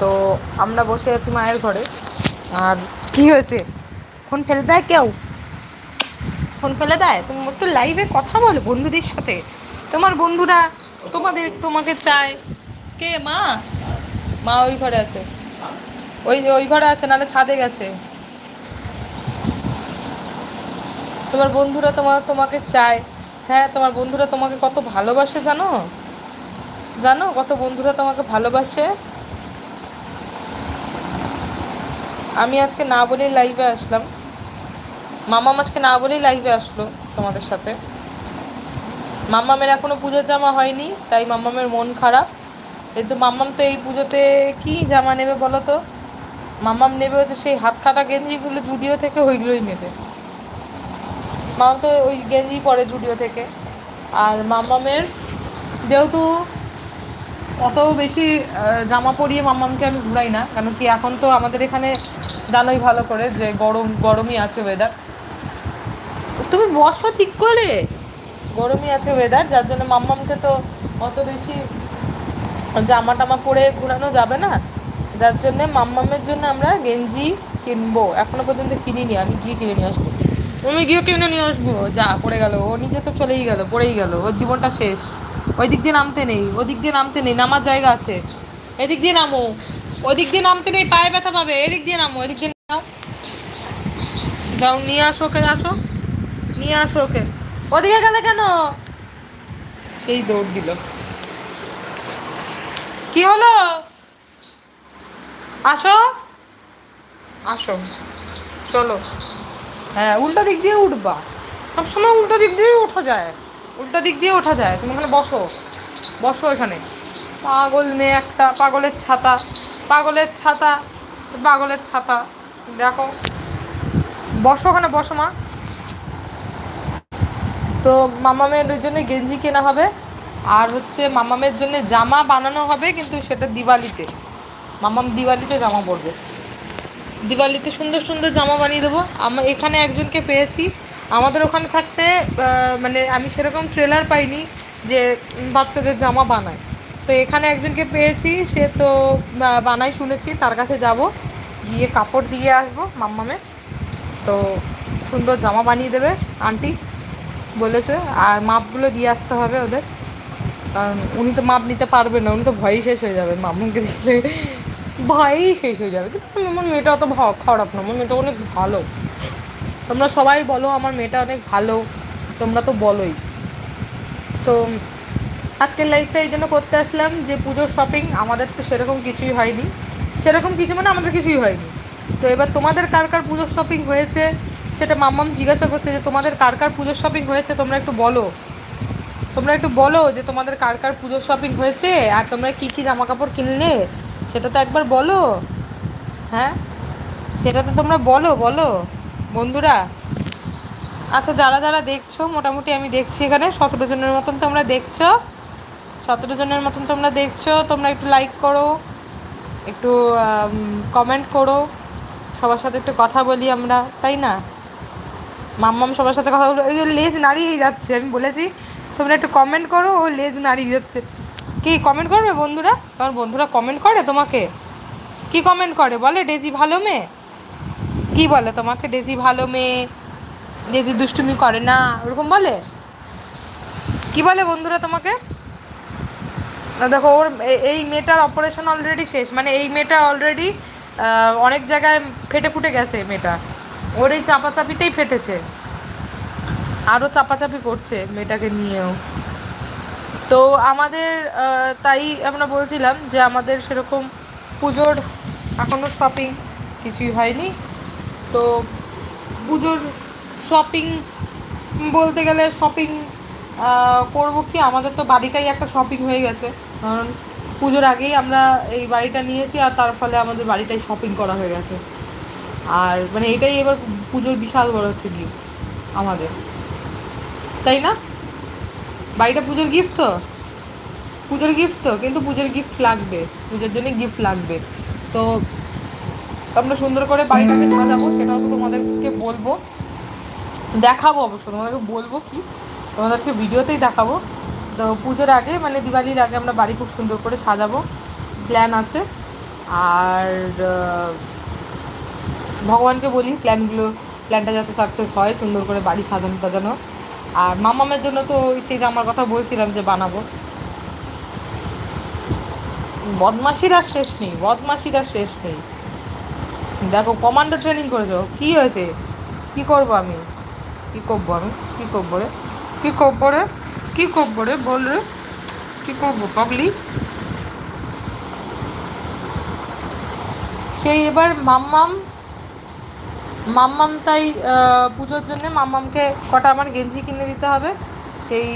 তো আমরা বসে আছি মায়ের ঘরে। আর কি হয়েছে? ফোন ফেলে দেয় কেউ? ফোন ফেলে দেয়? তুমি একটু লাইভে কথা বলো বন্ধুদের সাথে। তোমার বন্ধুরা তোমাদের, তোমাকে চায়। কে মা? মা ওই ঘরে আছে। ওই যে ওই ঘরে আছে, নাহলে ছাদে গেছে। তোমার বন্ধুরা তোমার তোমাকে চায়। হ্যাঁ তোমার বন্ধুরা তোমাকে কত ভালোবাসে জানো? জানো কত বন্ধুরা তোমাকে ভালোবাসে? আমি আজকে না বলেই লাইভে আসলাম। মামাম আজকে না বলেই লাইভে আসলো তোমাদের সাথে। মাম্মামের এখনও পুজোর জামা হয়নি, তাই মাম্মামের মন খারাপ। কিন্তু মাম্মাম তো এই পুজোতে কি জামা নেবে বলো তো? মাম্মাম নেবে হচ্ছে সেই হাত কাটা গেঞ্জিগুলো জুডিও থেকে ওইগুলোই নেবে। মামাম তো ওই গেঞ্জি পরে জুডিও থেকে। আর মাম্মামের যেহেতু অত বেশি জামা পরিয়ে মাম্মামকে আমি ঘুরাই না কেন কি এখন তো আমাদের এখানে জানোই ভালো করে যে গরম গরমই আছে ওয়েদার তুমি বসো ঠিক করে। গরমই আছে ওয়েদার যার জন্য মাম্মামকে তো অত বেশি জামা টামা পরে ঘোরানো যাবে না। যার জন্যে মাম্মামের জন্য আমরা গেঞ্জি কিনবো। এখনও পর্যন্ত কিনিনি আমি গিয়ে কিনে নিয়ে আসব। আমি গিয়ে কিনে নিয়ে আসব। যা পড়ে গেল। ও নিজে তো চলেই গেল পড়েই গেল। ওর জীবনটা শেষ। ওই দিক দিয়ে নামতে নেই, ওদিক দিয়ে নামতে নেই, নামার জায়গা আছে। এদিক দিয়ে নামো, ওদিক দিয়ে নামতে নেই, পায়ে ব্যথা পাবে, এদিক দিয়ে নামো, এদিক দিয়ে নাও। যাও, নিয়ে আসো ওকে, আসো। নিয়ে আসো ওকে। ওদিকে গেলে কেন? সেই দৌড় দিল। কি হলো? আসো। আসো। চলো। হ্যাঁ উল্টো দিক দিয়ে উঠবা। সবসময় উল্টো দিক দিয়ে ওঠা যায়। উল্টো দিক দিয়ে ওঠা যায়। তুমি এখানে বসো। বসো এখানে। পাগল মেয়ে একটা, পাগলের ছাতা পাগলের ছাতা পাগলের ছাতা। দেখো। বসো ওখানে, বসো মা। তো মামামের ওই জন্য গেঞ্জি কেনা হবে। আর হচ্ছে মামামের জন্য জামা বানানো হবে, কিন্তু সেটা দিওয়ালিতে। মামাম দিওয়ালিতে জামা পরবে। দিওয়ালিতে সুন্দর সুন্দর জামা বানিয়ে দেবো। আমার এখানে একজনকে পেয়েছি। আমাদের ওখানে থাকতে মানে আমি সেরকম ট্রেলার পাইনি যে বাচ্চাদের জামা বানায়। তো এখানে একজনকে পেয়েছি, সে তো বানাই শুনেছি, তার কাছে যাব, গিয়ে কাপড় দিয়ে আসব মাম্মামে। তো সুন্দর জামা বানিয়ে দেবে, আন্টি বলেছে, আর মাপগুলো দিয়ে আসতে হবে ওদের। কারণ উনি তো মাপ নিতে পারবেন না, উনি তো ভয়ই শেষ হয়ে যাবে মামুনকে দেখলে। ভয়ই শেষ হয়ে যাবে। কিন্তু আমার মেয়েটা অত খারাপ না, আমার মেয়েটা অনেক ভালো। তোমরা সবাই বলো, আমার মেয়েটা অনেক ভালো, তোমরা তো বলোই। তো, আজকের লাইফটা এই জন্য করতে আসলাম যে পুজোর শপিং আমাদের তো সেরকম কিছুই হয়নি। সেরকম কিছু মানে আমাদের কিছুই হয়নি। তো এবার তোমাদের কার কার পুজোর শপিং হয়েছে, সেটা মাম্মাম জিজ্ঞাসা করছে যে তোমাদের কার কার পুজোর শপিং হয়েছে, তোমরা একটু বলো। তোমরা একটু বলো যে তোমাদের কার কার পুজোর শপিং হয়েছে, আর তোমরা কী কী জামা কাপড় কিনলে, সেটা তো একবার বলো। হ্যাঁ? সেটা তো তোমরা বলো বলো। বন্ধুরা? আচ্ছা যারা যারা দেখছ, মোটামুটি আমি দেখছি এখানে। সতেরো জনের মতন তোমরা দেখছ। সতেরো জনের মতন তোমরা দেখছ। তোমরা একটু লাইক করো, একটু কমেন্ট করো। সবার সাথে একটু কথা বলি আমরা, তাই না? মাম্মাম সবার সাথে কথা বলো ওই যে লেজ নাড়িয়েই যাচ্ছে, আমি বলেছি, তোমরা একটু কমেন্ট করো, ও লেজ নাড়িয়ে যাচ্ছে। কি কমেন্ট করবে বন্ধুরা? তোমার বন্ধুরা কমেন্ট করে তোমাকে? কি কমেন্ট করে? বলে ডেজি ভালো মেয়ে? কি বলে তোমাকে? ডেজি ভালো মেয়ে, ডেজি দুষ্টুমি করে না, ওরকম বলে? কি বলে বন্ধুরা তোমাকে? দেখো, ওর এই মেয়েটার অপারেশন অলরেডি শেষ। মানে এই মেয়েটা অলরেডি অনেক জায়গায় ফেটে ফুটে গেছে মেয়েটা। ওর এই চাপাচাপিতেই ফেটেছে। আরও চাপাচাপি করছে মেয়েটাকে নিয়েও। তো আমাদের তাই আমরা বলছিলাম যে আমাদের সেরকম পুজোর এখনও শপিং কিছুই হয়নি। তো পুজোর শপিং বলতে গেলে শপিং করব কি? আমাদের তো বাড়িটাই একটা শপিং হয়ে গেছে। কারণ পুজোর আগেই আমরা এই বাড়িটা নিয়েছি আর তার ফলে আমাদের বাড়িটাই শপিং করা হয়ে গেছে। আর মানে এটাই এবার পুজোর বিশাল বড় একটা গিফট আমাদের। তাই না? বাড়িটা পুজোর গিফট তো? পুজোর গিফট তো? কিন্তু পুজোর গিফট লাগবে। পুজোর জন্য গিফট লাগবে। তো আমরা সুন্দর করে বাড়িটাকে সাজাবো, সেটাও তো তোমাদেরকে বলব। দেখাবো অবশ্য, তোমাদেরকে বলব কি? তোমাদেরকে ভিডিওতেই দেখাবো। তো পুজোর আগে মানে দিওয়ালির আগে আমরা বাড়ি খুব সুন্দর করে সাজাবো প্ল্যান আছে। আর ভগবানকে বলি প্ল্যানগুলো প্ল্যানটা যাতে সাকসেস হয়, সুন্দর করে বাড়ি সাজানো টাজানো আর মামামের জন্য তো সেই জামার কথা বলছিলাম যে বানাবো। বদমাসির শেষ নেই বদমাসির শেষ নেই। দেখো কমান্ডো ট্রেনিং করেছ। কি হয়েছে? কি করব আমি? কি করব আমি? কি করব রে? কি করব রে? কি করব রে? বল রে। কি করব, পাগলি? সেই এবার মাম্মাম মাম্মাম তাই পুজোর জন্য মাম্মামকে কটা আমার গেঞ্জি কিনে দিতে হবে। সেই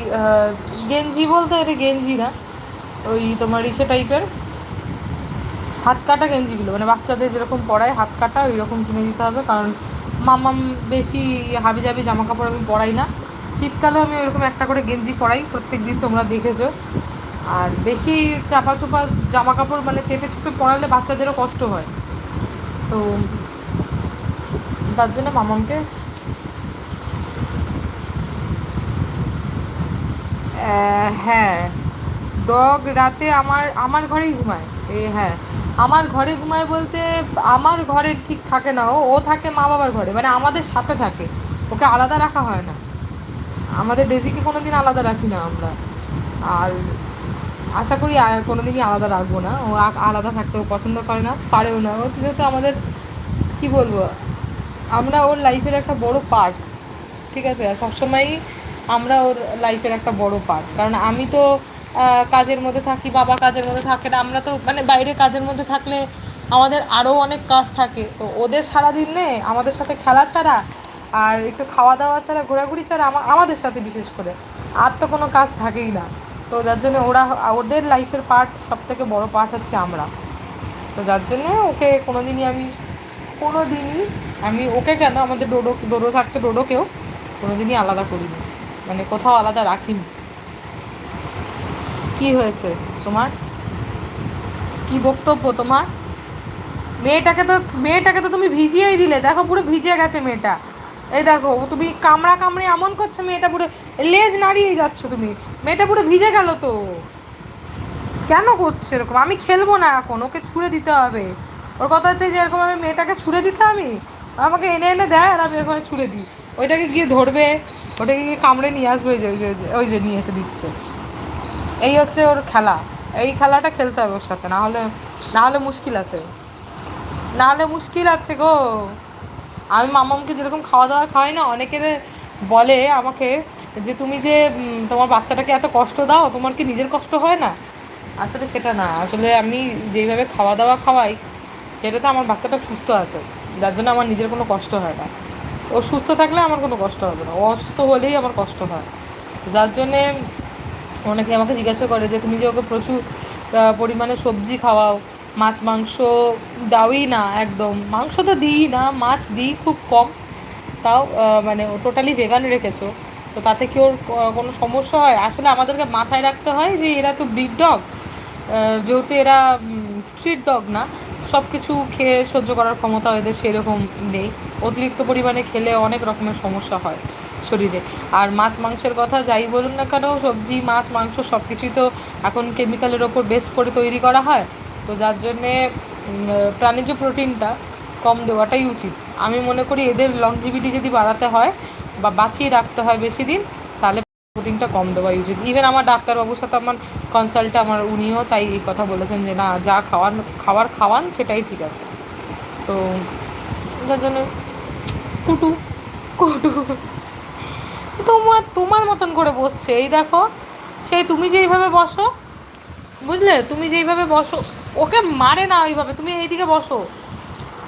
গেঞ্জি বলতে এটা গেঞ্জি না। ওই তোমার ইসে টাইপের হাত কাটা গেঞ্জিগুলো মানে বাচ্চাদের যেরকম পরায় হাত কাটা ওই রকম কিনে দিতে হবে। কারণ মামাম বেশি হাবি জাবি জামা কাপড় আমি পরাই না। শীতকালে আমি ওইরকম একটা করে গেঞ্জি পরাই প্রত্যেক দিন তোমরা দেখেছ। আর বেশি চাপা চোপা জামা কাপড় মানে চেপে চুপে পরালে বাচ্চাদেরও কষ্ট হয়। তো তার জন্য মামামকে হ্যাঁ ডগ রাতে আমার আমার ঘরেই ঘুমায়। এ হ্যাঁ। আমার ঘরে ঘুমায় বলতে আমার ঘরে ঠিক থাকে না। ও ও থাকে মা বাবার ঘরে মানে আমাদের সাথে থাকে। ওকে আলাদা রাখা হয় না। আমাদের ডেজিকে কোনো দিন আলাদা রাখি না আমরা। আর আশা করি কোনো দিনই আলাদা রাখব না। ও আলাদা থাকতেও পছন্দ করে না, পারেও না। ও যেহেতু আমাদের, কি বলব, আমরা ওর লাইফের একটা বড় পার্ট। ঠিক আছে? সবসময়ই আমরা ওর লাইফের একটা বড় পার্ট। কারণ আমি তো কাজের মধ্যে থাকি, বাবা কাজের মধ্যে থাকে না আমরা তো মানে বাইরে কাজের মধ্যে থাকলে আমাদের আরও অনেক কাজ থাকে। তো ওদের সারাদিন নে আমাদের সাথে খেলা ছাড়া আর একটু খাওয়া দাওয়া ছাড়া, ঘোরাঘুরি ছাড়া আমা- আমাদের সাথে বিশেষ করে। আর তো কোনো কাজ থাকেই না। তো যার জন্য ওরা, ওদের লাইফের পার্ট সব থেকে বড়ো পার্ট হচ্ছে আমরা। তো যার জন্যে ওকে কোনো দিনই আমি কোনো দিনই আমি, ওকে কেন আমাদের ডোডো ডোডো থাকতে ডোডোকেও কোনো দিনই আলাদা করিনি। মানে কোথাও আলাদা রাখিনি। কি হয়েছে তোমার? কি বক্তব্য তোমার? মেয়েটাকে তো মেয়েটাকে তো তুমি ভিজিয়েই দিলে। দেখো, পুরো ভিজে গেছে মেয়েটা। এই দেখো তুমি কামড়া কামড়ে এমন করছ, মেয়েটা পুরো লেজ নাড়িয়ে যাচ্ছ তুমি। মেয়েটা পুরো ভিজে গেল তো। কেন করছ এরকম? আমি খেলব না এখন, ওকে ছুঁড়ে দিতে হবে। ওর কথা হচ্ছে যে এরকম আমি মেয়েটাকে ছুঁড়ে দিতে আমি? আমাকে এনে এনে দেয় আর আমি এরকম ছুঁড়ে দিই। ওইটাকে গিয়ে ধরবে, ওটাকে গিয়ে কামড়ে নিয়ে আসবে ওই যে ওই যে নিয়ে এসে দিচ্ছে। এই হচ্ছে ওর খেলা। এই খেলাটা খেলতে হবে ওর সাথে না হলে না হলে মুশকিল আছে। না হলে মুশকিল আছে গো। আমি মামামকে যেরকম খাওয়া দাওয়া খাওয়াই না, অনেকের বলে আমাকে যে, তুমি যে তোমার বাচ্চাটাকে এত কষ্ট দাও, তোমার কি নিজের কষ্ট হয় না? আসলে সেটা না। আসলে আমি যেইভাবে খাওয়া দাওয়া খাওয়াই, সেটাতে আমার বাচ্চাটা সুস্থ আছে। যার জন্য আমার নিজের কোনো কষ্ট হয় না। ও সুস্থ থাকলে আমার কোনো কষ্ট হবে না। ও অসুস্থ হলেই আমার কষ্ট হয়। যার জন্যে অনেকে আমাকে জিজ্ঞাসা করে যে, তুমি যে ওকে প্রচুর পরিমাণে সবজি খাওয়াও, মাছ, মাংস দাওই না একদম। মাংস তো দিই না, মাছ দিই খুব কম। তাও মানে টোটালি ভেগান রেখেছো। তো তাতে কি ওর কোনো সমস্যা হয়? আসলে আমাদেরকে মাথায় রাখতে হয় যে, এরা তো ব্রিড ডগ যেহেতু এরা স্ট্রিট ডগ না সব কিছু খেয়ে সহ্য করার ক্ষমতা এদের সেরকম নেই। অতিরিক্ত পরিমাণে খেলে অনেক রকমের সমস্যা হয়। শরীরে। আর মাছ মাংসের কথা যাই বলুন না কেন, সবজি, মাছ, মাংস সব কিছুই তো এখন কেমিক্যালের ওপর বেস করে তৈরি করা হয়। তো যার জন্যে প্রাণীজ প্রোটিনটা কম দেওয়াটাই উচিত। আমি মনে করি এদের লংজিভিটি যদি বাড়াতে হয় বা বাঁচিয়ে রাখতে হয় বেশি দিন, তাহলে প্রোটিনটা কম দেওয়াই উচিত। ইভেন আমার ডাক্তারবাবুর সাথে আমার কনসাল্টে আমার উনিও তাই এই কথা বলেছেন যে, না, যা খাওয়ান, খাবার খাওয়ান, সেটাই ঠিক আছে। তো যার জন্য, কুটু কুটু। তোমার তোমার মতন করে বসছে। এই দেখো, সেই তুমি যেইভাবে বসো, বুঝলে? তুমি যেইভাবে বসো, ওকে মারে না ওইভাবে, তুমি এইদিকে বসো।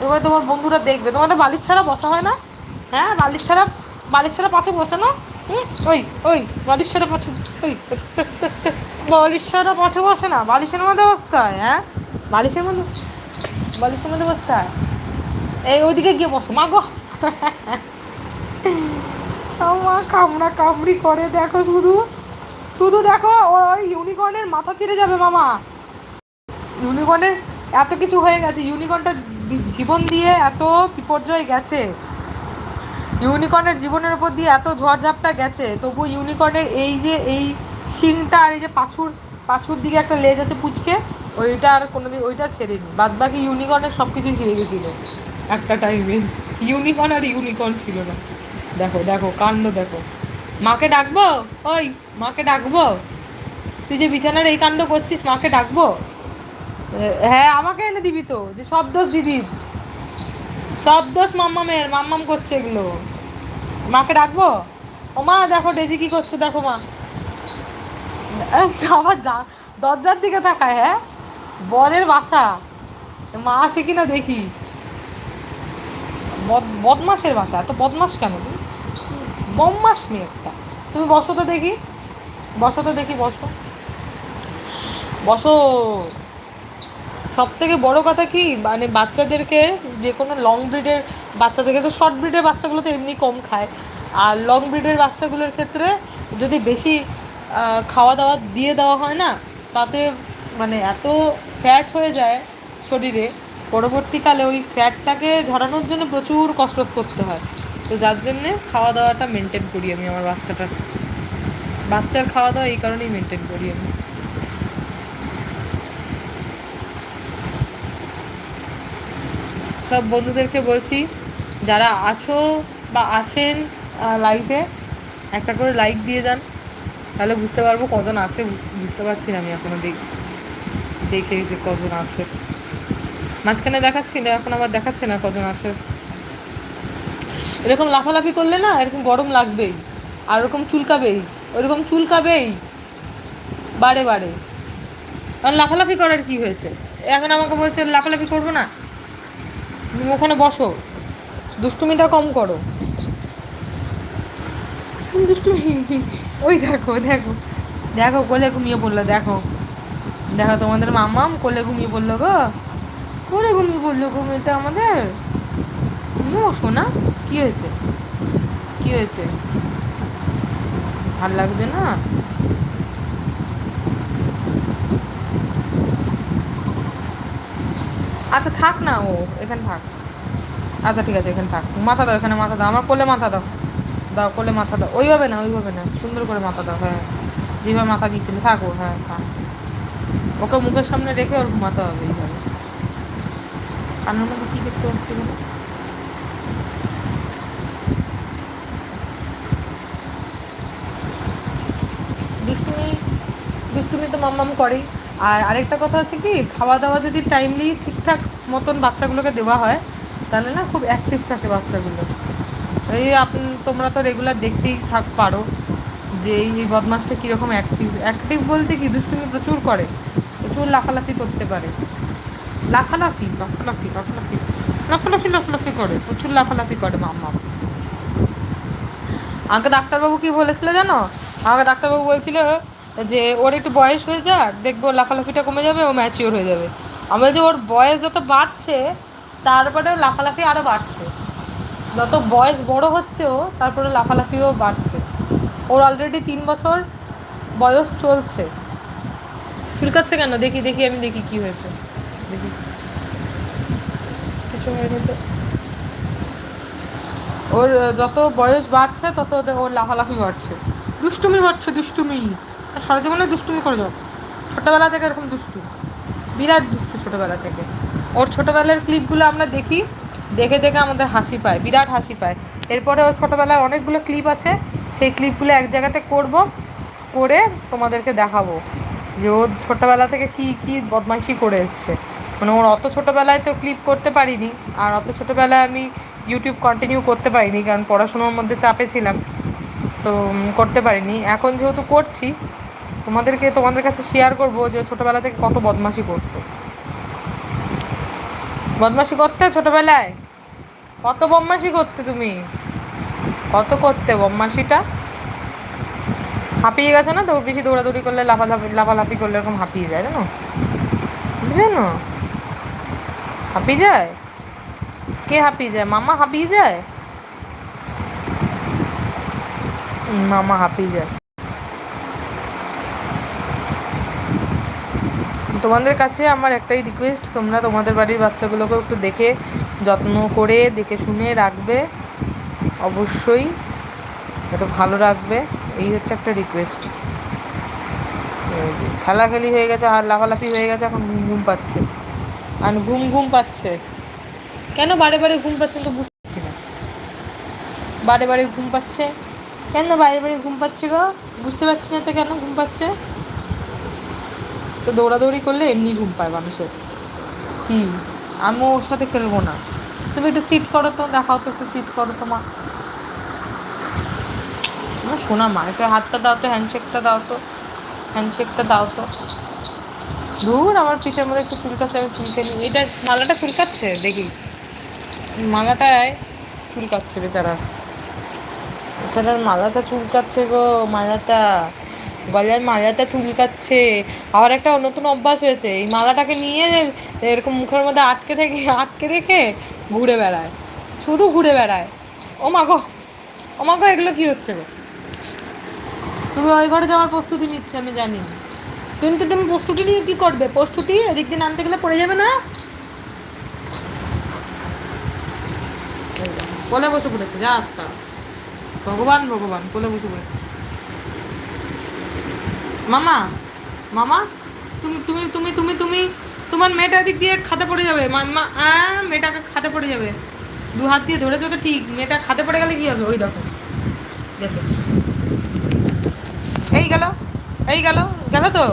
এবার তোমার বন্ধুরা দেখবে। তোমাদের বালিশ ছাড়া বসা হয় না। হ্যাঁ বালিশ ছাড়া বালিশ ছাড়া পাঁচু বসে না ওই ওই, বালিশ ছাড়া পাঁচু ওই, বালিশ ছাড়া পাঁচু বসে না। বালিশের মধ্যে বসতে হয় হ্যাঁ? বালিশের মধ্যে বালিশের মধ্যে বসতে হয়। এই ওইদিকে গিয়ে বসো। মা গো মা কামড়া কামড়ি করে, দেখো শুধু। শুধু দেখো ওই ইউনিকর্নের মাথা ছিঁড়ে যাবে, মামা। ইউনিকর্নের এত কিছু হয়ে গেছে ইউনিকর্নটা জীবন দিয়ে এত বিপর্যয় গেছে। ইউনিকর্নের জীবনের উপর দিয়ে এত ঝড়ঝাপটা গেছে, তবু ইউনিকর্নের এই যে, এই শিংটা আর এই যে পাছুর পাছুর দিকে একটা লেজ আছে পুচকে, ওইটা আর কোনোদিন, ওইটা ছেড়েনি। বাদ বাকি ইউনিকর্নের সব কিছুই ছেড়ে গেছিল একটা টাইমে ইউনিকর্ন আর ইউনিকর্ন ছিল না। দেখো দেখো, কাণ্ড দেখো। মাকে ডাকবো? ওই, মাকে ডাকবো? তুই যে বিছানার এই কাণ্ড করছিস, মাকে ডাকবো? হ্যাঁ আমাকে এনে দিবি তো, যে সব দোষ দিদির। সব দোষ মাম্মামের, মাম্মাম করছে এগুলো। মাকে ডাকবো? ও মা, দেখো, ডেজি কি করছে, দেখো মা। আবার যা, দরজার দিকে তাকায় হ্যাঁ? বরের বাসা। মা আসে কিনা দেখি। বদ- বদমাসের বাসা, এত বদমাস কেন? তুমি বদমাস মেয়ে একটা। তুমি বসো তো দেখি। বসো তো দেখি, বসো। বসো। সব থেকে বড় কথা কি মানে বাচ্চাদেরকে যে কোনো লং ব্রিডের বাচ্চা থেকে তো শর্ট ব্রিডের বাচ্চাগুলো তো এমনি কম খায়। আর লং ব্রিডের বাচ্চাগুলোর ক্ষেত্রে যদি বেশি খাওয়া দাওয়া দিয়ে দেওয়া হয় না, তাতে মানে এত ফ্যাট হয়ে যায় শরীরে, পরবর্তীকালে ওই ফ্যাটটাকে ঝরানোর জন্য প্রচুর কসরত করতে হয়। তো যার জন্যে খাওয়া দাওয়াটা মেনটেন করি আমি আমার বাচ্চাটার বাচ্চার খাওয়া দাওয়া এই কারণেই মেনটেন করি আমি। সব বন্ধুদেরকে বলছি, যারা আছো বা আছেন লাইভে একটা করে লাইক দিয়ে যান। তাহলে বুঝতে পারব কজন আছে, বুঝ- বুঝতে পারছি না আমি এখনও দেখি, দেখে যে কজন আছে। মাঝখানে দেখাচ্ছি না, এখন আবার দেখাচ্ছে না কজন আছে। এরকম লাফালাফি করলে না এরকম গরম লাগবেই, আর ওরকম চুলকাবেই ওরকম চুলকাবেই, বারে বারে। কারণ লাফালাফি করার কি হয়েছে? এখন আমাকে বলছে, লাফালাফি করব না। তুমি ওখানে বসো। দুষ্টুমিটা কম করো। দুষ্টুমি? ওই দেখো দেখো। দেখো, কোলে ঘুমিয়ে পড়ল, দেখো। দেখো তোমাদের মামাম কোলে ঘুমিয়ে পড়ল গো। কোলে ঘুমিয়ে পড়ল গো আমাদের। তুমিও শোনা কি হয়েছে? কি হয়েছে? ভালো লাগছে না? আচ্ছা থাক না ও, এখানে থাক। আচ্ছা ঠিক আছে, এখানে থাক। মাথা দাও, এখানে মাথা দাও, আমার কোলে মাথা দাও। দাও, কোলে মাথা দাও। ওইভাবে না ওইভাবে না, সুন্দর করে মাথা দাও হ্যাঁ। যেভাবে মাথা দিচ্ছিল, থাকো হ্যাঁ থাক। ওকে মুখের সামনে রেখে ওর ঘুমাতে হবে এইভাবে। কানের মধ্যে কী দেখতে পাচ্ছি বলো? দুষ্টুমি দুষ্টুমি তো মাম্মাম করেই আর আরেকটা কথা হচ্ছে কি খাওয়া দাওয়া যদি টাইমলি ঠিকঠাক মতন বাচ্চাগুলোকে দেওয়া হয়, তাহলে না খুব অ্যাক্টিভ থাকে বাচ্চাগুলো। এই তোমরা তো রেগুলার দেখতেই থাক পারো যে এই বদমাসটা কীরকম অ্যাক্টিভ অ্যাক্টিভ বলতে কি, দুষ্টুমি প্রচুর করে, প্রচুর লাফালাফি করতে পারে। লাফালাফি লাফালাফি লাফালাফি লাফালাফি লাফালাফি করে, প্রচুর লাফালাফি করে মাম্মা আমাকে ডাক্তারবাবু কি বলেছিল জানো? আমাকে ডাক্তারবাবু বলছিল যে ওর একটু বয়স হয়ে যাক, দেখব লাফালাফিটা কমে যাবে ও ম্যাচিওর হয়ে যাবে। আমার যে ওর বয়স যত বাড়ছে, তারপরে লাফালাফি আরও বাড়ছে। যত বয়স বড় হচ্ছে ও, তারপরে লাফালাফিও বাড়ছে। ওর অলরেডি তিন বছর বয়স চলছে। চুলকাচ্ছে কেন? দেখি দেখি, আমি দেখি কি হয়েছে। দেখি। কিছু হয়নি তো। ওর যত বয়স বাড়ছে, তত ওর লাফালাফি বাড়ছে। দুষ্টুমি বাড়ছে, দুষ্টুমি। সারা জীবনে দুষ্টুমি করে যাও। ছোটোবেলা থেকে এরকম দুষ্টু। বিরাট দুষ্টু ছোটোবেলা থেকে। ওর ছোটোবেলার ক্লিপগুলো আমরা দেখি, দেখে দেখে আমাদের হাসি পায়, বিরাট হাসি পায়। এরপরে ওর ছোটোবেলার অনেকগুলো ক্লিপ আছে, সেই ক্লিপগুলো এক জায়গাতে করব, করে তোমাদেরকে দেখাবো যে ওর ছোটোবেলা থেকে কি কি বদমাইশি করে এসছে। মানে ওর অত ছোটোবেলায় তো ক্লিপ করতে পারিনি, আর অত ছোটোবেলায় আমি ইউটিউব কন্টিনিউ করতে পারিনি, কারণ পড়াশোনার মধ্যে চাপে ছিলাম। তো করতে পারিনি। এখন যেহেতু করছি তোমাদেরকে, তোমাদের কাছে শেয়ার করব যে ছোটোবেলা থেকে কত বদমাশি করতো। বদমাশি করতে ছোটোবেলায়? কত বদমাশি করতে তুমি? কত করতে বদমাশিটা? হাঁপিয়ে গেছে না? তো বেশি দৌড়াদৌড়ি করলে লাফালাফি লাফালাফি করলে এরকম হাঁপিয়ে যায়, জানো? বুঝলো হাঁপিয়ে যায়? কে হাঁপিয়ে যায়? মামা হাঁপিয়ে যায়? মামা হাঁপিয়ে যায়। তোমাদের কাছে আমার একটাই রিকোয়েস্ট তোমরা তোমাদের বাড়ির বাচ্চাগুলোকেও একটু দেখে, যত্ন করে, দেখে শুনে রাখবে। অবশ্যই একটু ভালো রাখবে। এই হচ্ছে একটা রিকোয়েস্ট খেলাখেলি হয়ে গেছে, আর লাফালাফি হয়ে গেছে, এখন ঘুম ঘুম পাচ্ছে। আর ঘুম ঘুম পাচ্ছে। কেন বারে বারে ঘুম পাচ্ছে তো বুঝতেছি না। বারে বারে ঘুম পাচ্ছে। কেন বারে বারে ঘুম পাচ্ছে গো? বুঝতে পারছি না তো কেন ঘুম পাচ্ছে? তো দৌড়াদৌড়ি করলে এমনি ঘুম পায় মানুষের। কি আমি ওর সাথে খেলব না। তুমি একটু সিট করো তো, দেখাও তো একটু সিট করো তো মা। শোনা মা, একটু হাতটা দাও তো হ্যান্ডশেকটা দাও তো। হ্যান্ডশেকটা দাও তো। দূর, আমার পিঠের মধ্যে একটু চুলকাচ্ছে, আমি চুলকে নিই। এটা মালাটা চুলকাচ্ছে? দেখি। মালাটায় চুলকাচ্ছে বেচারা। বেচারার মালাটা চুলকাচ্ছে গো, মালাটা। গলার মালাটা চুলকাচ্ছে। আবার একটা নতুন অভ্যাস হয়েছে, এই মালাটাকে নিয়ে এরকম মুখের মধ্যে আটকে থেকে, আটকে রেখে ঘুরে বেড়ায়। শুধু ঘুরে বেড়ায়। ও মা গো, ও মা গো, এগুলো কি হচ্ছে গো? তুমি ওই ঘরে যাওয়ার প্রস্তুতি নিচ্ছে, আমি জানি। তুমি তো, তুমি প্রস্তুতি নিয়ে কী করবে? প্রস্তুতি? এদিক দিয়ে নামতে গেলে পড়ে যাবে না? কোলে বসে পড়েছে, যা আত্মা। ভগবান ভগবান, কোলে বসে পড়েছে। মামা মামা, তুমি তুমি তুমি তুমি তুমি, তোমার মেয়েটা দিক দিয়ে খাতে পড়ে যাবে। মাম্মা মেয়েটাকে খাতে পড়ে যাবে। দু হাত দিয়ে ধরেছো তো ঠিক, মেয়েটা খাতে পড়ে গেলে কি হবে? ওই দেখো। গেছে। এই গেল এই গেল গেল তো?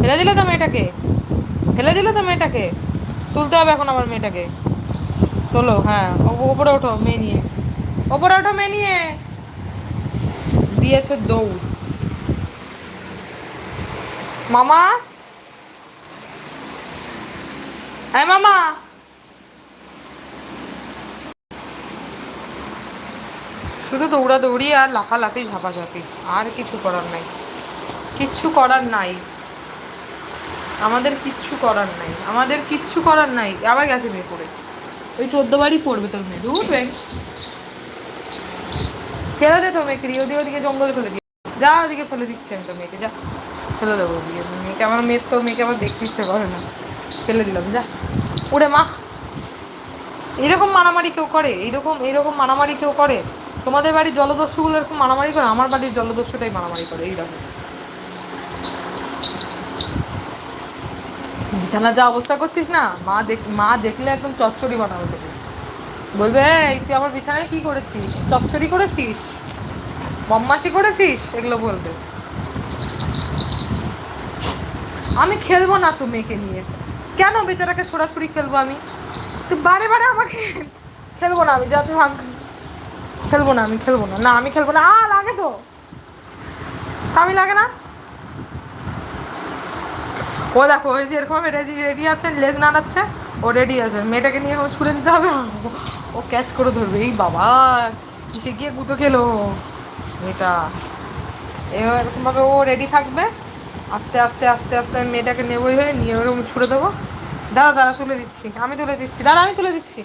ফেলে দিলে তো মেয়েটাকে? ফেলে দিলে তো মেয়েটাকে? তুলতে হবে এখন আমার মেয়েটাকে। তোলো হ্যাঁ ওপরে ওঠো, মেয়ে নিয়ে। ওপরে ওঠো, মেয়ে নিয়ে। দিয়েছে দৌড়। মামা? হ্যাঁ মামা? শুধু দৌড়াদৌড়ি আর লাফালাফি, ঝাপাঝাপি, আর কিছু করার নাই। কিচ্ছু করার নাই। আমাদের কিচ্ছু করার নাই। আমাদের কিচ্ছু করার নাই। আবার গেছে মেয়ে পড়ে ওই চোদ্দ বারই পড়বে তোর মেয়ে। দূর ব্যাংক ফেলে দে তো মেয়েকে। ওদিকে ওদিকে জঙ্গলে ফেলে দিয়ে যা ওদিকে ফেলে দিচ্ছে আমি তো মেয়েকে, যা। ফেলে দেবো ওদিকে মেয়েকে আমার মেয়ের তো মেয়েকে আমার দেখতে ইচ্ছে করে না। ফেলে দিলাম, যা। উড়ে মা। এরকম মারামারি কেউ করে? এইরকম এইরকম মারামারি কেউ করে? তোমাদের বাড়ির জলদস্যুগুলো এরকম মারামারি করে? আমার বাড়ির জলদস্যুটাই মারামারি করে, এই দেখো। বিছানা যা অবস্থা করছিস না? মা দেখ, মা দেখলে একদম চচ্চড়ি বানাবে তোকে বলবে, এই, তুই আমার বিছানায় কি করেছিস? চচ্চড়ি করেছিস? বম্মাসি করেছিস? এগুলো বলবে। আমি খেলব না তো মেয়েকে নিয়ে। কেন বেচারাকে ছোড়াছুড়ি খেলব আমি? তুই বারে বারে আমাকে খেলব না আমি, যা ভাগ খেলব না আমি, খেলব না। না, আমি খেলব না। আ, লাগে তো। আমি লাগে না? ও দেখো, ওই যে এরকম রেডি রেডি আছে, লেজ নাড়াচ্ছে, ও রেডি আছে। মেয়েটাকে নিয়ে ছুড়ে দিতে হবে। ও ক্যাচ করে ধরবে। এই বাবা, কিসে গিয়ে গুঁতো খেলো? মেয়েটা। এরকমভাবে ও রেডি থাকবে। আস্তে আস্তে আস্তে আস্তে আমি মেয়েটাকে নেবই হয়ে নিয়ে ওরকম ছুড়ে দেবো। দাদা দাদা তুলে দিচ্ছি। আমি তুলে দিচ্ছি। দাদা আমি তুলে দিচ্ছি।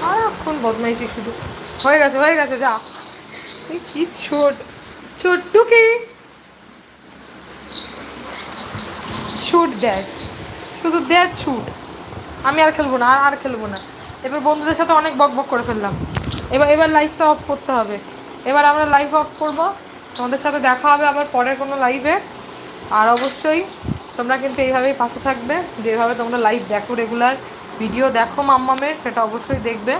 সারাক্ষণ বদমাইশি শুধু। হয়ে গেছে হয়ে গেছে, যা। কি ছোট ছোট্টু কি ছুট দেয় শুধু দেয় ছুট। আমি আর খেলব না, আর- আর খেলব না। এবার বন্ধুদের সাথে অনেক বক বক করে ফেললাম। এবার এবার লাইভটা অফ করতে হবে। এবার আমরা লাইভ অফ করব। তোমাদের সাথে দেখা হবে আবার পরের কোনো লাইভে আর অবশ্যই তোমরা কিন্তু এইভাবেই পাশে থাকবে। যেভাবে তোমরা লাইভ দেখো রেগুলার ভিডিও দেখো মাম্মামের সেটা অবশ্যই দেখবে।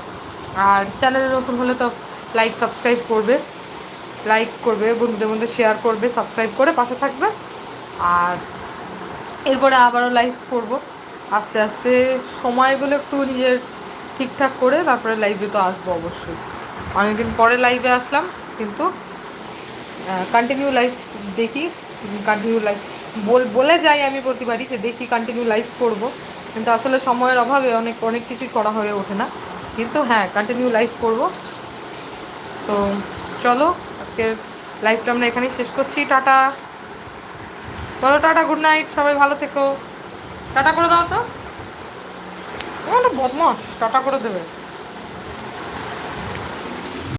আর চ্যানেলে নতুন হলে তো লাইক সাবস্ক্রাইব করবে। লাইক করবে, বন্ধুদের মধ্যে শেয়ার করবে সাবস্ক্রাইব করে পাশে থাকবে। আর এরপরে আবারও লাইভ করব। আস্তে আস্তে সময়গুলো একটু নিজের ঠিকঠাক করে তারপরে লাইভে তো আসব অবশ্যই। অনেকদিন পরে লাইভে আসলাম, কিন্তু কন্টিনিউ লাইভ দেখি কন্টিনিউ লাইভ বল, বলে যাই আমি প্রতিবারই যে দেখি কন্টিনিউ লাইভ করব। কিন্তু আসলে সময়ের অভাবে অনেক অনেক কিছুই করা হয়ে ওঠে না। কিন্তু হ্যাঁ কন্টিনিউ লাইভ করব। তো চলো, আজকের লাইভটা আমরা এখানেই শেষ করছি। টাটা। বলো টাটা গুড নাইট সবাই ভালো থেকো। টাটা করে দাও তো। না বদমাস টাটা করে দেবে।